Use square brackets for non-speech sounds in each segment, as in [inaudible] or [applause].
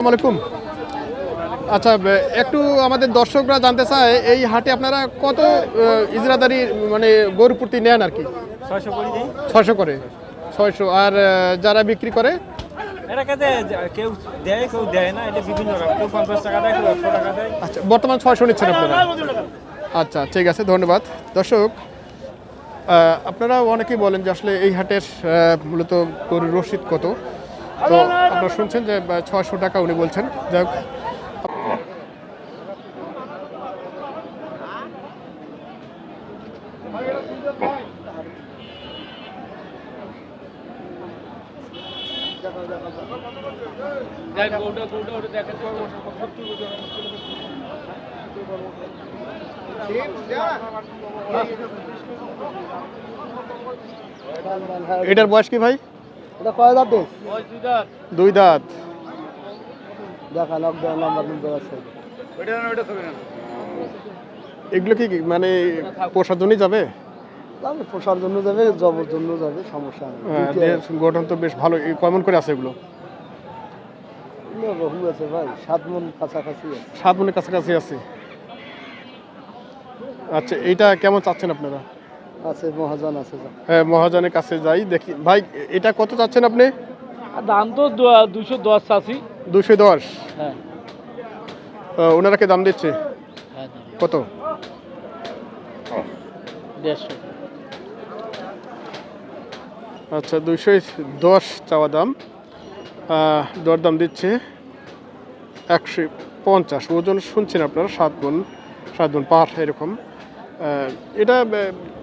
আসসালামু আলাইকুম। আচ্ছা একটু আমাদের দর্শকরা জানতে চায় এই হাটে আপনারা কত ইজরাদারি মানে গরু প্রতি নেন আর কি? ছয়শো করে ছয়শো আর যারা বিক্রি করে? আচ্ছা বর্তমান ছয়শো নিচ্ছেন আপনারা? আচ্ছা ঠিক আছে ধন্যবাদ। দর্শক আপনারা অনেকেই বলেন যে আসলে এই হাটের মূলত গরুর রসিদ কত। তো আপনারা শুনছেন যে ছয়শো টাকা উনি বলছেন। যাই এটার বয়স কি ভাই? এটা কয় দাঁত দেশ দুই দাঁত? দেখা লকডাউন দিন আছে। এগুলো কি মানে পোষার জন্যই যাবে? পোষার জন্য যাবে জবর জন্য যাবে সমস্যা নেই। হ্যাঁ, গঠন তো বেশ ভালো। কেমন করে আছে এগুলো? এগুলো বহু আছে ভাই সাত মন কাছাকাছি সাত মনের কাছাকাছি আছে। আচ্ছা এইটা কেমন চাচ্ছেন আপনারা? আছে মহাজন আছে হ্যাঁ মহাজনের কাছে যাই দেখি। ভাই এটা কত চাচ্ছেন আপনি? দাম তো দুশো দশ চাষি দুশো দশ? হ্যাঁ। ওনারা কি দাম দিচ্ছে? হ্যাঁ কত? দেড়শো। আচ্ছা দুইশো দশ চাওয়া দাম। দরদাম দিচ্ছে একশো পঞ্চাশ। ওজন শুনছেন আপনারা? সাত গুণ সাত গুণ পাঁচ এরকম। এটা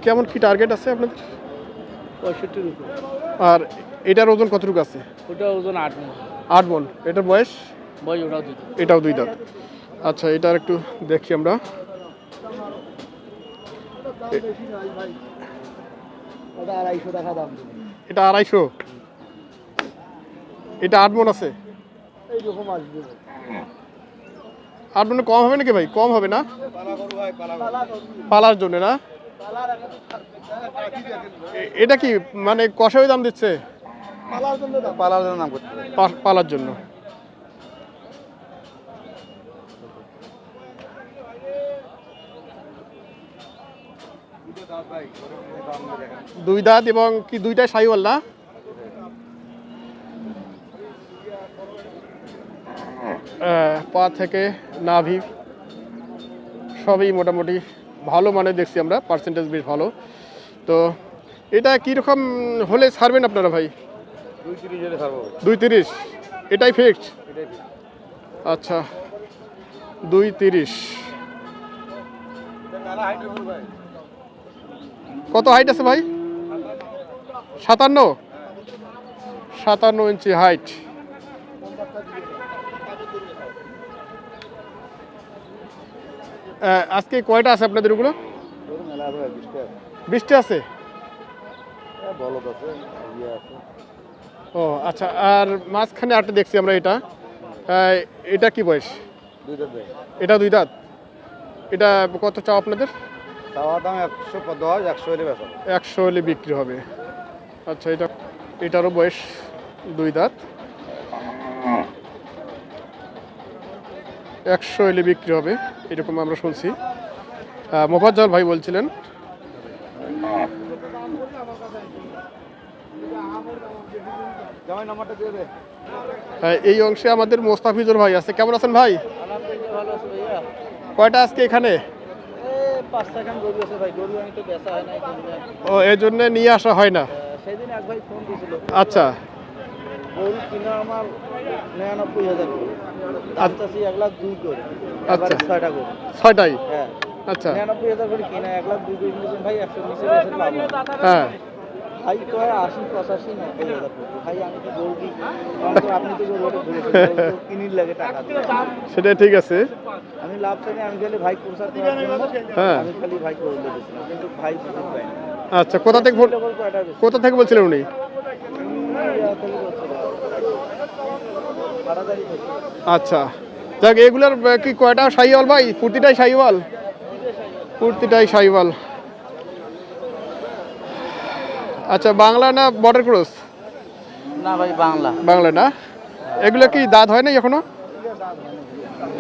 কেমন কি টার্গেট আছে আপনাদের? পঁয়ষট্টির উপর। আর এটার ওজন কতটুকু আছে? ওটা ওজন আট মন। আট মন। এটার বয়স? বয়স ওটাও দিত। এটাও দুই দাঁত। আচ্ছা এটার একটু দেখি আমরা। ওটা আড়াইশো টাকা দাম। এটা আড়াইশো? এটা আট মন আছে? এইরকম আসবে। মনে কম হবে নাকি ভাই? কম হবে না? পালার জন্য না? এটা কি মানে কষাই দাম দিচ্ছে? পালার জন্য পালার করতে পা- পালার জন্য। দুই দাঁত এবং কি দুইটাই সাইওয়াল না? পা থেকে নাভি সবই মোটামুটি ভালো মানে দেখছি আমরা পার্সেন্টেজ বেশ ভালো। তো এটা কীরকম হলে ছাড়বেন আপনারা ভাই? দুই তিরিশ এটাই ফিক্সড আচ্ছা দুই তিরিশ। কত হাইট আছে ভাই? সাতান্ন? সাতান্ন ইঞ্চি হাইট আজকে কয়টা আছে আপনাদের ওগুলো? বৃষ্টি আছে? ও আচ্ছা আর মাঝখানে আটটা দেখছি আমরা এটা। এটা কি বয়স? এটা দুই দাঁত। এটা কত চাও আপনাদের? একশো একশো হলে একশো হলে বিক্রি হবে। আচ্ছা এটা এটারও বয়স দুই দাঁত। একশো এলে বিক্রি হবে এরকম আমরা শুনছি। মোফাজ্জল ভাই বলছিলেন। এই অংশে আমাদের মোস্তাফিজুর ভাই আছে। কেমন আছেন ভাই? কয়টা আজকে এখানে? ও এই জন্য নিয়ে আসা হয় না। আচ্ছা। গরু কিনা আমার নিরানব্বই হাজার করে দাম আচ্ছা। এক লাখ দুই করে। আচ্ছা। ছয়টা গরু। ছয়টাই? হ্যাঁ। আচ্ছা। নিরানব্বই হাজার করে কিনা এক লাখ দুই করে নিয়েছেন ভাই একশো নিচে হ্যাঁ। ভাই কয় আশি পঁচাশি নব্বই হাজার ভাই আমি তো গরু কি আপনি তো গরু কিনির লাগে টাকা। সেটাই ঠিক আছে। আমি লাভ চাই আমি খালি ভাই প্রচার হ্যাঁ। আমি খালি ভাই করে দিয়েছিলাম কিন্তু ভাই আচ্ছা কোথা থেকে কোথা থেকে বলছিলেন উনি খালি বলছিলাম তাড়াতাড়ি থেকে আচ্ছা। যাক এগুলোর কি কয়টা? সাইওয়াল ভাই? কুর্তিটাই সাইওয়াল? কুর্তিটাই সাইওয়াল। আচ্ছা বাংলা না বর্ডার ক্রস না ভাই বাংলা। বাংলা না? এগুলো কি দাঁত হয় না এখনও?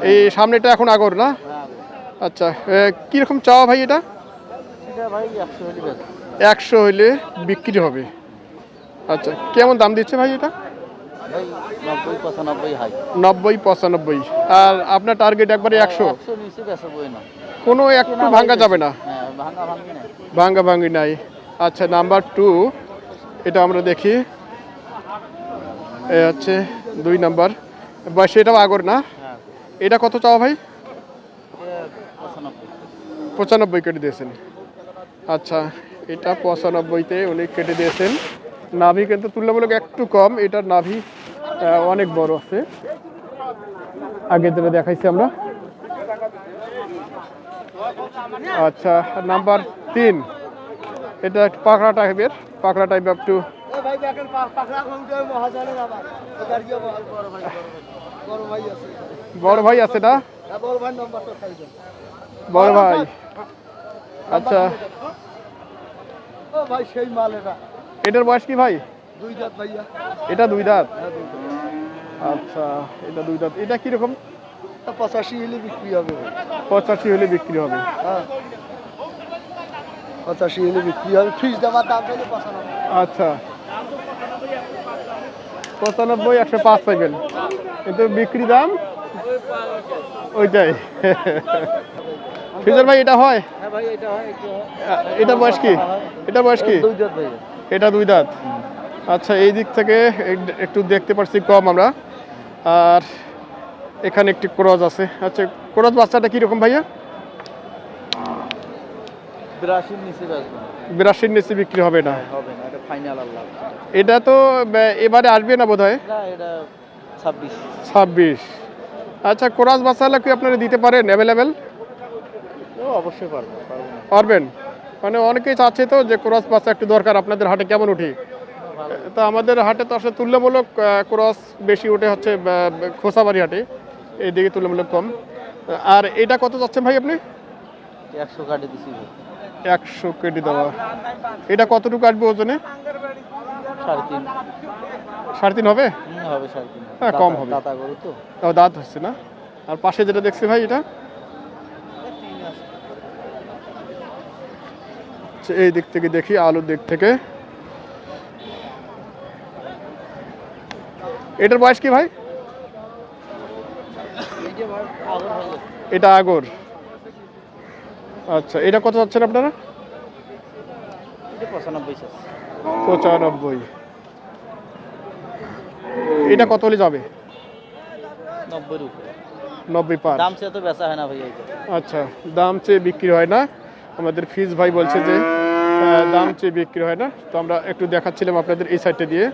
এই সামনেটা এখন আগর না? আচ্ছা কীরকম চাওয়া ভাই এটা? একশো হইলে বিক্রি হবে। আচ্ছা কেমন দাম দিচ্ছে ভাই এটা? নব্বই পঁচানব্বই আর আপনার টার্গেট একবারে একশো? একশো কোনো একটু ভাঙ্গা যাবে না? হ্যাঁ ভাঙ্গা ভাঙ্গি নাই। আচ্ছা নাম্বার টু এটা আমরা দেখি। এ হচ্ছে দুই নাম্বার বা সেটাও আগর না? হ্যাঁ। এটা কত চাওয়া ভাই? পঁচানব্বই কেটে দিয়েছেন। আচ্ছা এটা পঁচানব্বইতে উনি কেটে দিয়েছেন। নাভি কিন্তু তুলনামূলক একটু কম। এটার নাভি অনেক বড় আছে। আগে যেটা দেখাইছি আমরা। আচ্ছা নাম্বার তিন। এটা একটু পাকড়া টাইপের। পাকড়া টাইপ একটু বড় ভাই আছে। না? হ্যাঁ বড় ভাই আচ্ছা। এটার বয়স কি ভাই? দুই জাত ভাইয়া। এটা দুই দাঁত আচ্ছা এটা দুই দাঁত এটা কীরকম? পঁচাশি হলে বিক্রি হবে। পঁচাশি হলে বিক্রি হবে। হ্যাঁ। পঁচাশি হলে বিক্রি হবে। ফিস দেওয়ার দাম হলে পঁচানব্বই। আচ্ছা। পঁচানব্বই একশো পাঁচ পাইবেন কিন্তু বিক্রি দাম ওইটাই। ফিজার ভাই এটা হয়? হ্যাঁ এটা বয়স কি? এটা বয়স কি? এটা দুই দাঁত। আচ্ছা এই দিক থেকে একটু দেখতে পারছি কম আমরা। আর এখানে একটি ক্রজ আছে। আচ্ছা ক্রজ বাচ্চাটা কীরকম ভাইয়া? বিরাশির নিচে বিরাশির নিচে বিক্রি হবে না? হবে না এটা ফাইনাল আল্লাহ। এটা তো এবারে আসবে না বোধ হয় না এটা ছাব্বিশ। ছাব্বিশ। আচ্ছা কোরাস বাচ্চালা কি আপনারা দিতে পারেন? অ্যাভেলেবেল ও অবশ্যই পারব পারব পারবেন? মানে অনেকেই চাচ্ছে তো যে ক্রস বাচ্চা একটু দরকার আপনাদের হাটে কেমন উঠি? তো আমাদের হাটে তো আসলে তুল্যমূলক ক্রস বেশি উঠে হচ্ছে খোসাবাড়ি হাটে। এইদিকে তুলনামূলক কম। আর এটা কত যাচ্ছেন ভাই আপনি? একশো কাটে দিছি একশো কেটে দেওয়া। এটা কতটুকু আসবে ওজনে? সাড়ে তিন। সাড়ে তিন হবে? হ্যাঁ, কম হবে। তো। তাও দাঁত হচ্ছে না? আর পাশে যেটা দেখছি ভাই এটা? আচ্ছা, এই দিক থেকে দেখি আলুর দিক থেকে। এটার বয়স কি ভাই। এটা আগর। আচ্ছা এটা কত যাচ্ছেন আপনারা? পঁচানব্বই। এটা কত হলে যাবে? নব্বই পার। দাম সে তো বেচা হয় না ভাই আচ্ছা দাম চেয়ে বিক্রি হয় না। আমাদের ফিজ ভাই বলছে যে দাম চেয়ে বিক্রি হয় না। তো আমরা একটু দেখাচ্ছিলাম আপনাদের এই সাইডটা দিয়ে।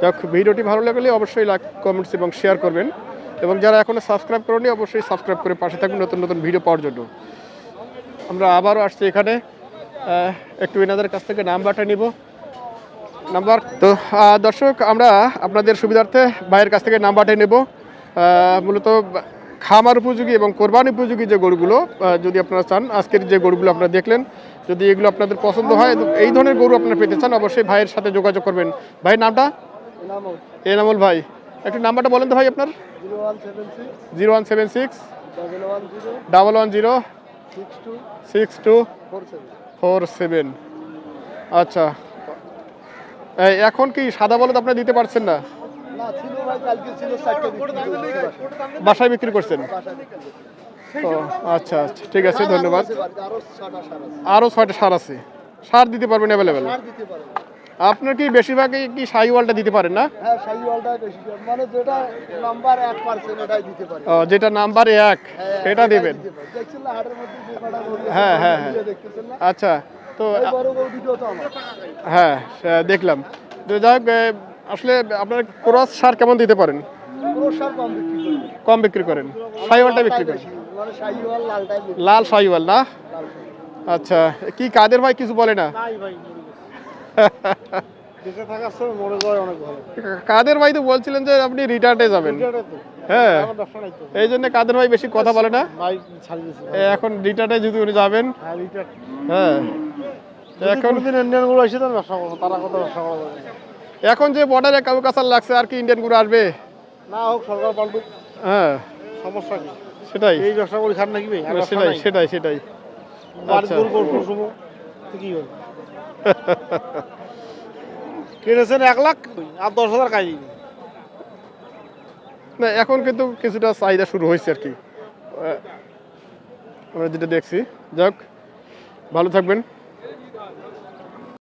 যাক, ভিডিওটি ভালো লাগলে অবশ্যই লাইক কমেন্টস এবং শেয়ার করবেন। এবং যারা এখনও সাবস্ক্রাইব করেনি অবশ্যই সাবস্ক্রাইব করে পাশে থাকবেন নতুন নতুন ভিডিও পাওয়ার জন্য। আমরা আবারও আসছি এখানে। একটু এনাদের কাছ থেকে নাম্বারটা নিব। নাম্বার তো দর্শক, আমরা আপনাদের সুবিধার্থে ভাইয়ের কাছ থেকে নাম্বারটা নেব। মূলত খামার উপযোগী এবং কোরবানি উপযোগী যে গরুগুলো যদি আপনারা চান, আজকের যে গরুগুলো আপনারা দেখলেন, যদি এগুলো আপনাদের পছন্দ হয়, এই ধরনের গরু আপনারা পেতে চান, অবশ্যই ভাইয়ের সাথে যোগাযোগ করবেন। ভাইয়ের নামটা? এনামল। ভাই একটু নাম্বারটা বলেন তো ভাই আপনার। Zero one seven six. Double one zero. Six two. Four seven. আচ্ছা। এখন কি সাদা বলদ আপনারা দিতে পারছেন না? বাসায়। বিক্রি করছেন। ও আচ্ছা আচ্ছা ঠিক আছে ধন্যবাদ। আরও ছয়টা সার আছে। সার দিতে পারবেন অ্যাভেলেবেল আপনার কি বেশিরভাগই কি সাইওয়ালটা দিতে পারেন না? হ্যাঁ শাহিওয়ালটাই বেশি। মানে যেটা নাম্বার এক পার্সেন্ট ওটাই দিতে পারে ও, যেটা নাম্বার এক হ্যাঁ, সেটা এটাই দিবেন। দেখছেন না হাটের মধ্যে যে কটা হ্যাঁ, হ্যাঁ, হ্যাঁ। দেখতেছেন না? আচ্ছা তো বড় গরু দুটো তো আমার। হ্যাঁ দেখলাম। তো এ, আসলে আপনার ক্রস সার কেমন দিতে পারেন? পুরো সার কম বিক্রি করবে কম বিক্রি করেন। সাইওয়ালটা বিক্রি করেন। মানে শাহিওয়াল লালটাই লাল সাইওয়াল না? আচ্ছা কি কাদের ভাই কিছু বলে না? নাই ভাই [laughs] কাদের ভাই তো বলছিলেন যে আপনি রিটায়ার্ডে যাবেন? হ্যাঁ। এই জন্য কাদের ভাই বেশি কথা বলে না? এখন রিটায়ার্ডে যদি উনি যাবেন? হ্যাঁ হ্যাঁ। এখন এখন যে বর্ডারে কাউ কাছার লাগছে আর কি ইন্ডিয়ানগুলো আসবে? না হোক সরকার পাল্টুক। হ্যাঁ। সমস্যা কি? সেটাই। এই ব্যবসা করে খান নাকি সেটাই সেটাই সেটাই। আচ্ছা। কি হবে? কিনেছেন এক লাখ আর দশ হাজার কাজ না, এখন কিন্তু কিছুটা চাহিদা শুরু হয়েছে আর কি। আমরা যেটা দেখছি, যাক, ভালো থাকবেন।